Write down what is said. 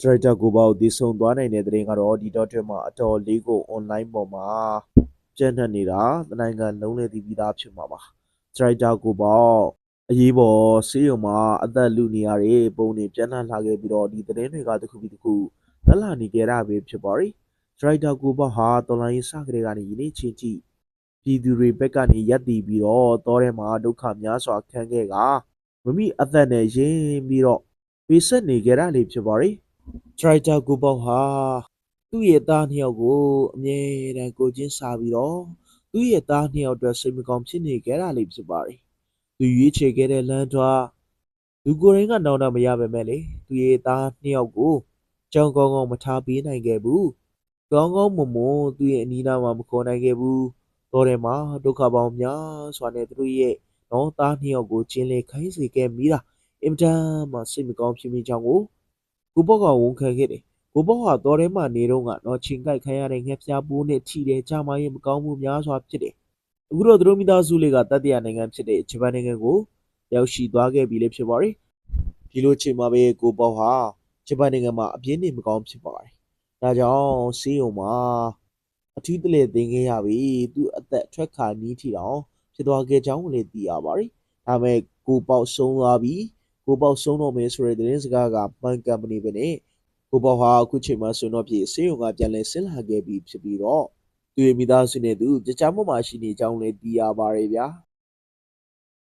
ဒရိုက်တာကိုပေါ့တည်ဆုံသွားနိုင်တဲ့တဲ့ရင်ကတော့ဒီတော့တွင်မှာအတော်လေးကို online ပေါ်မှာကျန်းနှံ့နေတာတနိုင်ငံလုံးလေတည်ပြီးသားဖြစ်မှာပါဒရိုက်တာကိုပေါ့အရေးပေါ်ဆေးရုံမှာအသက်လူနေရတဲ့ပုံတွေပြန်လှန်လာခဲ့ပြီးတော့ဒီသတင်းတွေကတစ်ခုပြီးတစ်ခုလက်လာနေကြတာပဲဖြစ်ပါရီဒရိုက်တာကိုပေါ့ဟာတော်လိုင်းစကတဲ့ကနေယနေ့ချင်းကြည့်ပြည်သူတွေဘက်ကနေရက်တည်ပြီးတော့တောထဲမှာဒုက္ခများစွာခံခဲ့ကမမိအသက်နဲ့ရင်းပြီးတော့ပေးဆက်နေကြတာလေးဖြစ်ပါရီ ဒရိုက်တာကိုပေါ့ဟာသူ့ရဲ့သားနှစ်ယောက်ကိုအမြဲတမ်းကိုချင်းစားပြီးတော့သူ့ရဲ့သားနှစ်ယောက်အတွက်စိတ်မကောင်းဖြစ်နေကြတာလေးဖြစ်ပါတယ်သူရွေးချယ်ခဲ့တဲ့လမ်းသွားသူကိုယ်တိုင်ကနောင်တမရပါမဲ့လေသူ့ရဲ့သားနှစ်ယောက်ကိုကြောင်ကောင်းကောင်းမထားပေးနိုင်ခဲ့ဘူးကောင်းကောင်းမွန်မွန်သူ့ရဲ့အနီးနားမှာမခေါ်နိုင်ခဲ့ဘူးတော့တယ်မှာဒုက္ခပေါင်းများစွာနဲ့သူတို့ရဲ့နော်သားနှစ်ယောက်ကိုကျင်းလေခိုင်းစေခဲ့မိတာအင်မတန်မှစိတ်မကောင်းဖြစ်မိကြောင်းကို ကိုပေါ့ကဝန်ခံခဲ့တယ်ကိုပေါ့ဟာတော်ထဲမှာနေတော့ကတော့ချင်းကိုက်ခိုင်းရတဲ့ငှက်ပြားပိုးနဲ့ထိတယ်ကြာမရင်မကောင်းမှုများစွာဖြစ်တယ်အခုတော့သူတို့မိသားစုလေးကတတိယနိုင်ငံဖြစ်တဲ့ဂျပန်နိုင်ငံကိုရောက်ရှိသွားခဲ့ပြီလေဖြစ်ပါရီဒီလိုချိန်မှာပဲကိုပေါ့ဟာဂျပန်နိုင်ငံမှာအပြင်းနေမကောင်းဖြစ်ပါတယ်ဒါကြောင့်ဆေးရုံမှာအထူးတလေသင်ခဲ့ရပြီသူအသက်အထွက်ခါနီးထီအောင်ဖြစ်သွားခဲ့ကြောင်းကိုလည်းသိရပါရီဒါပေမဲ့ကိုပေါ့ဆုံးသွားပြီ ကိုပေါက်ဆုံးတော့မယ်ဆိုတဲ့သတင်းစကားကမန်ကမ်ပဏီပဲနဲ့ကိုပေါက်ဟာအခုချိန်မှာဆိုတော့ပြည်စေယုံကပြန်လဲဆင်းလာခဲ့ပြီးဖြစ်ပြီးတော့သူရဲ့မိသားစုနဲ့သူကြကြမမရှိနေကြောင်းလည်းသိရပါတယ်ဗျာ